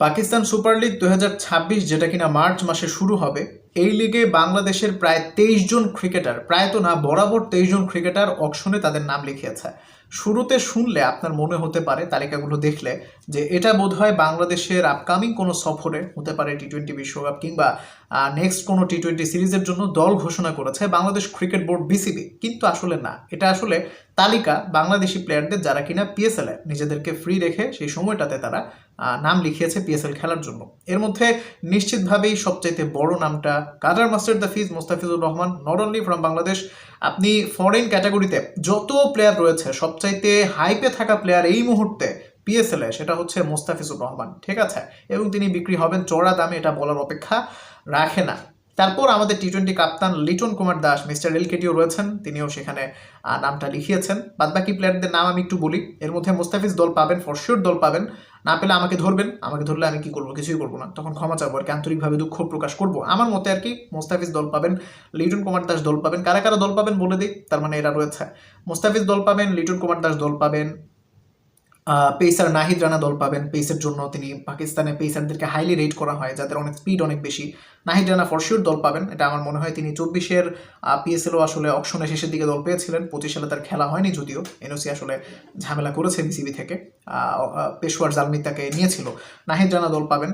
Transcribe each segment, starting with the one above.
Pakistan super league দু হাজার ছাব্বিশ যেটা কিনা মার্চ মাসে শুরু হবে, এই লিগে বাংলাদেশের প্রায় তেইশ জন ক্রিকেটার, প্রায় তো না, বরাবর তেইশ জন ক্রিকেটার অকশনে তাদের নাম লিখিয়েছে। শুরুতে শুনলে আপনার মনে হতে পারে, তালিকাগুলো দেখলে, যে এটা বোধহয় বাংলাদেশের আপকামিং কোনো সফরে, হতে পারে টি টোয়েন্টি বিশ্বকাপ কিংবা নেক্সট কোনো টি টোয়েন্টি সিরিজের জন্য দল ঘোষণা করেছে বাংলাদেশ ক্রিকেট বোর্ড বিসিবি কিন্তু আসলে না। এটা আসলে তালিকা বাংলাদেশি প্লেয়ারদের যারা কিনা পিএসএল নিজেদেরকে ফ্রি রেখে সেই সময়টাতে তারা নাম লিখিয়েছে পিএসএল খেলার জন্য। এর মধ্যে নিশ্চিতভাবেই সবচাইতে বড় নামটা cutter master Fizz Mustafizur Rahman not only from Bangladesh আপনি ফরেন ক্যাটাগরিতে যত প্লেয়ার রয়েছে, সবচাইতে হাইপে থাকা প্লেয়ার এই মুহূর্তে পিএসএল সেটা হচ্ছে মোস্তাফিজুর রহমান। ঠিক আছে? এবং তিনি বিক্রি হবেন চড়া দামে, এটা বলার অপেক্ষা রাখে না। তারপর আমাদের টি টোয়েন্টি কাপ্তান লিটন কুমার দাস মিস্টার এলকেটিও রয়েছেন, তিনিও সেখানে নামটা লিখিয়েছেন। বাদবাকি প্লেয়ারদের নাম আমি একটু বলি। এর মধ্যে মোস্তাফিজ দল পাবেন ফরশিওর দল পাবেন। না পেলে আমাকে ধরবেন, আমাকে ধরলে আমি কি করব, কিছুই করব না। তখন ক্ষমা চাবো, আর কি আন্তরিকভাবে দুঃখ প্রকাশ করব। আমার মতে আর কি, মোস্তাফিজ দল পাবেন, লিটন কুমার দাস দল পাবেন। কারা কারা দল পাবেন বলে দিই, তার মানে এরা রয়েছে। মোস্তাফিজ দল পাবেন, লিটন কুমার দাস দল পাবেন পেসার নাহিদ রানা দল পাবেন। পেসের জন্য তিনি পাকিস্তানে পেসারদেরকে হাইলি রেট করা হয়, যাদের অনেক স্পিড অনেক বেশি। নাহিদ রানা ফরশিওর দল পাবেন। এটা আমার মনে হয় তিনি চব্বিশের পিএসএলও আসলে অপশনের শেষের দিকে দল পেয়েছিলেন। পঁচিশ সালে তার খেলা হয়নি যদিও। এনওসি আসলে ঝামেলা করেছে বিসিবি থেকে। পেশোয়ার জালমি তাকে নিয়েছিল। নাহিদ রানা দল পাবেন।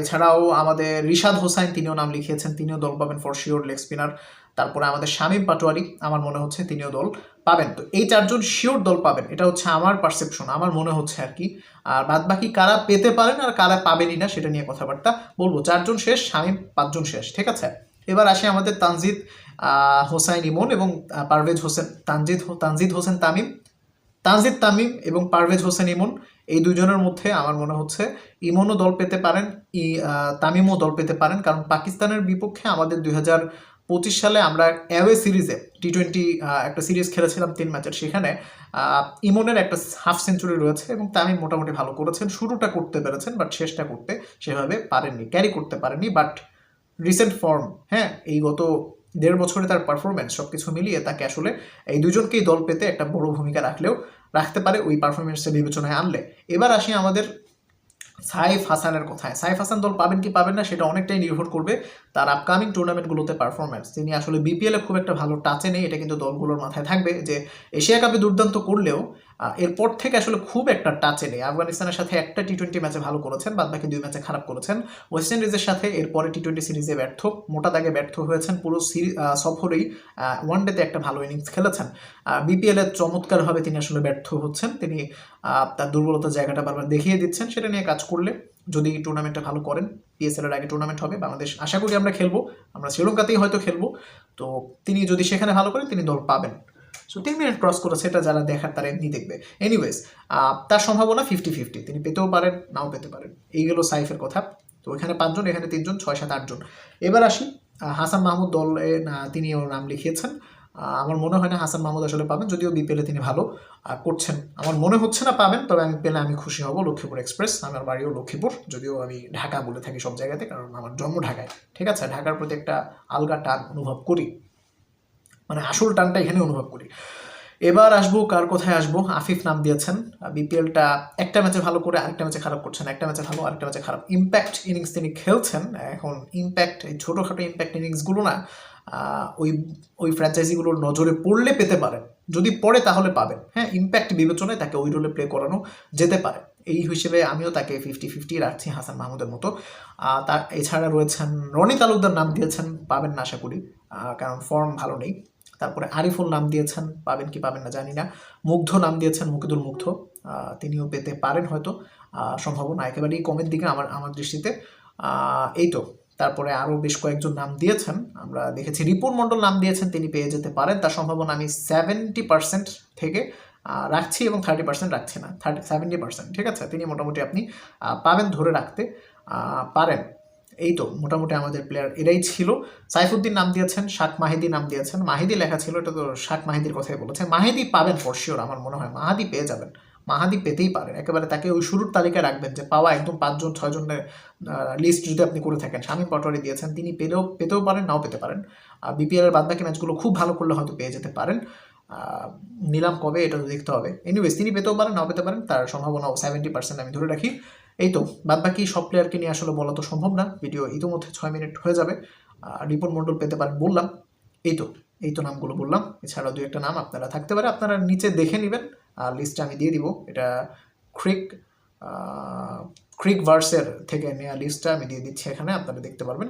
এছাড়াও আমাদের রিশাদ হোসাইন তিনিও নাম লিখিয়েছেন। তিনিও দল পাবেন ফরশিওর লেগ স্পিনার তারপরে আমাদের শামীম পাটোয়ারি, আমার মনে হচ্ছে তিনিও দল। পাবেন। তো এই চারজন শিওর দল পাবেন। এটা হচ্ছে আমার পারসেপশন আমার মনে হচ্ছে আর কি। আর বাদ বাকি কারা পেতে পারেন আর কারা পাবেনই না, সেটা নিয়ে কথাবার্তা বলব। চারজন শেষ স্বামী পাঁচজন শেষ, ঠিক আছে? এবার আসে আমাদের তানজিদ হোসাইন ইমন এবং পারভেজ হোসেন, তানজিদ তানজিদ হোসেন তামিম। তানজিদ তামিম এবং পারভেজ হোসেন ইমন, এই দুজনের মধ্যে আমার মনে হচ্ছে ইমনও দল পেতে পারেন, ই তামিমও দল পেতে পারেন। কারণ পাকিস্তানের বিপক্ষে আমাদের দুই হাজার পঁচিশ সালে আমরা অ্যাওয়ে সিরিজে টি টোয়েন্টি একটা সিরিজ খেলেছিলাম তিন ম্যাচের সেখানে ইমনের একটা হাফ সেঞ্চুরি রয়েছে এবং তামিম মোটামুটি ভালো করেছেন, শুরুটা করতে পেরেছেন বাট শেষটা করতে সেভাবে পারেননি ক্যারি করতে পারেননি বাট রিসেন্ট ফর্ম হ্যাঁ এই গত দেড় বছরে তার পারফরমেন্স সব কিছু মিলিয়ে তাকে আসলে এই দুজনকেই দল পেতে একটা বড় ভূমিকা রাখলেও, রাখতে পারে ওই পারফরমেন্সের বিবেচনায় আনলে। এবার আসি আমাদের সাইফ হাসানের কথায়। সাইফ হাসান দল পাবেন কি পাবেন না, সেটা অনেকটাই নির্ভর করবে তার আপকামিং টুর্নামেন্টগুলোতে পারফরমেন্স তিনি আসলে বিপিএলে খুব একটা ভালো টাচে নেই, এটা কিন্তু দলগুলোর মাথায় থাকবে যে এশিয়া কাপে দুর্দান্ত করলেও এরপর থেকে আসলে খুব একটা টাচে নেই। আফগানিস্তানের সাথে একটা টি টোয়েন্টি ম্যাচে ভালো করেছেন, বাদ বাকি দুই ম্যাচে খারাপ করেছেন। ওয়েস্ট ইন্ডিজের সাথে এরপরে টি টোয়েন্টি সিরিজে ব্যর্থ, মোটা দাগে ব্যর্থ হয়েছেন পুরো সিরি সফরেই ওয়ান ডেতে একটা ভালো ইনিংস খেলেছেন। বিপিএল চমৎকারভাবে তিনি আসলে ব্যর্থ হচ্ছেন। তিনি তার দুর্বলতার জায়গাটা বারবার দেখিয়ে দিচ্ছেন। সেটা নিয়ে কাজ করলে যদি টুর্নামেন্টটা ভালো করেন পিএসএল এর আগে টুর্নামেন্ট হবে, বাংলাদেশ আশা করি আমরা খেলব। আমরা শ্রীলঙ্কাতেই হয়তো খেলব। তো তিনি যদি সেখানে ভালো করেন, তিনি দল পাবেন। সো তিন মিনিট ক্রস করেছে, এটা যারা দেখার তারা এমনি দেখবে। এনিওয়েজ তার সম্ভাবনা ফিফটি ফিফটি তিনি পেতেও পারেন, নাও পেতে পারেন। এই গেল সাইফের কথা। তো এখানে পাঁচজন, এখানে তিনজন, ছয়, সাত, আটজন। এবার আসি হাসান মাহমুদ দলে না, তিনিও নাম লিখিয়েছেন। আমার মনে হয় না হাসান মাহমুদ আসলে পাবেন, যদিও বিপিএলে তিনি ভালো করছেন। আমার মনে হচ্ছে না পাবেন, তবে আমি পেলে আমি খুশি হব লক্ষ্মীপুর এক্সপ্রেস। আমার বাড়িও লক্ষ্মীপুর, যদিও আমি ঢাকা বলে থাকি সব জায়গাতে, কারণ আমার জন্ম ঢাকায়। ঠিক আছে? ঢাকার প্রতি একটা আলগা টান অনুভব করি। মানে আসল টানটা এখানে অনুভব করি। এবার আসব কার কোথায় আসব? আফিফ নাম দিয়েছেন। বিপিএলটা একটা ম্যাচে ভালো করে আরেকটা ম্যাচে খারাপ করছেন, একটা ম্যাচে ভালো, আরেকটা ম্যাচে খারাপ। ইম্প্যাক্ট ইনিংস তিনি খেলছেন। এখন ইম্প্যাক্ট এই ছোটোখাটো ইম্প্যাক্ট ইনিংসগুলো না ওই ওই ফ্র্যাঞ্চাইজিগুলোর নজরে পড়লে পেতে পারেন। যদি পড়ে তাহলে পাবেন। হ্যাঁ ইম্প্যাক্ট বিবেচনায় তাকে ওই রোলে প্লে করানো যেতে পারে। এই হিসেবে আমিও তাকে ফিফটি ফিফটি রাখছি হাসান মাহমুদের মতো। তার, এছাড়া রয়েছেন রনি তালুকদার নাম দিয়েছেন, পাবেন না আশা করি। কারণ ফর্ম ভালো নেই। তারপরে আরিফুল নাম দিয়েছেন, পাবেন কি পাবেন না জানি না। মুগ্ধ নাম দিয়েছেন মুকিদুল মুগ্ধ। তিনিও পেতে পারেন হয়তো সম্ভাবনা একেবারেই কমের দিকে আমার আমার দৃষ্টিতে। এই তো, তারপরে আরও বেশ কয়েকজন নাম দিয়েছেন। আমরা দেখেছি রিপুন মণ্ডল নাম দিয়েছেন, তিনি পেয়ে যেতে পারেন। তার সম্ভাবনা আমি সেভেন্টি পার্সেন্ট থেকে রাখছি এবং থার্টি পার্সেন্ট রাখছি না থার্টি সেভেন্টি পার্সেন্ট ঠিক আছে? তিনি মোটামুটি আপনি পাবেন ধরে রাখতে পারেন। এই তো মোটামুটি আমাদের প্লেয়ার এরাই ছিল। সাইফুদ্দিন নাম দিয়েছেন শাক মাহিদি নাম দিয়েছেন। মাহিদি লেখা ছিল, এটা তো শাক মাহিদির কথাই বলেছে মাহিদি পাবেন ফর শিওর আমার মনে হয়। মাহাদি পেয়ে যাবেন। মাহাদি পেতেই পারেন। একেবারে তাকে ওই শুরুর তালিকায় রাখবেন যে পাওয়া একদম পাঁচজন, ছয়জনের লিস্ট যদি আপনি করে থাকেন। স্বামী পাটোয়ারি দিয়েছেন, তিনি পেলেও, পেতেও পারেন, নাও পেতে পারেন। আর বিপিএল এর বাদবাকি ম্যাচগুলো খুব ভালো করলে হয়তো পেয়ে যেতে পারেন। নিলাম কবে, এটা তো দেখতে হবে। এনিওয়েজ তিনি পেতেও পারেন, নাও পেতে পারেন। তার সম্ভাবনা সেভেন্টি পার্সেন্ট আমি ধরে রাখি। এই তো বাদ বাকি সব প্লেয়ারকে নিয়ে আসলে বলা তো সম্ভব না। ভিডিও ইতিমধ্যে ছয় মিনিট হয়ে যাবে। রিপন মণ্ডল পেতে পারেন বললাম। এই তো এই তো নামগুলো বললাম। এছাড়াও দু একটা নাম আপনারা থাকতে পারে, আপনারা নিচে দেখে নেবেন। আর লিস্টটা আমি দিয়ে দিব। এটা ক্রিক ক্রিক ভার্সের থেকে নেওয়া লিস্টটা আমি দিয়ে দিচ্ছি এখানে, আপনারা দেখতে পারবেন।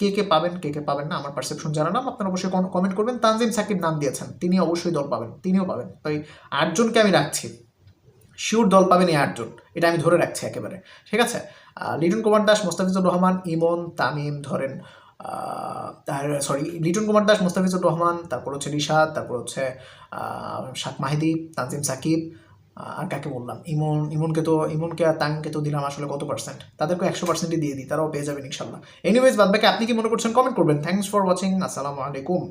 কে কে পাবেন, কে কে পাবেন না, আমার পারসেপশন জানালাম আপনারা অবশ্যই কমেন্ট করবেন। তানজিম সাকিব নাম দিয়েছেন, তিনি অবশ্যই দল পাবেন, তিনিও পাবেন। তাই আটজনকে আমি রাখছি। শিওর দল পাবেন এই আটজন। এটা আমি ধরে রাখছি একেবারে। ঠিক আছে? লিটন কুমার দাস, মোস্তাফিজুর রহমান, ইমন, তামিম ধরেন। সরি লিটন কুমার দাস, মোস্তাফিজুর রহমান, তারপর হচ্ছে রিশাদ তারপর হচ্ছে শাক মাহিদি, তানজিম সাকিব আর কাকে বললাম? ইমন, ইমনকে তো, ইমনকে আর তামিমকে তো দিলাম আসলে কত পার্সেন্ট তাদেরকে একশো পার্সেন্টই দিয়ে দিই, তারাও পেয়ে যাবেন ইনশাল্লাহ এনিওয়েজ বাদ বাকি আপনি কি মনে করছেন কমেন্ট করবেন। থ্যাংকস ফর ওয়াচিং আসসালামু আলাইকুম।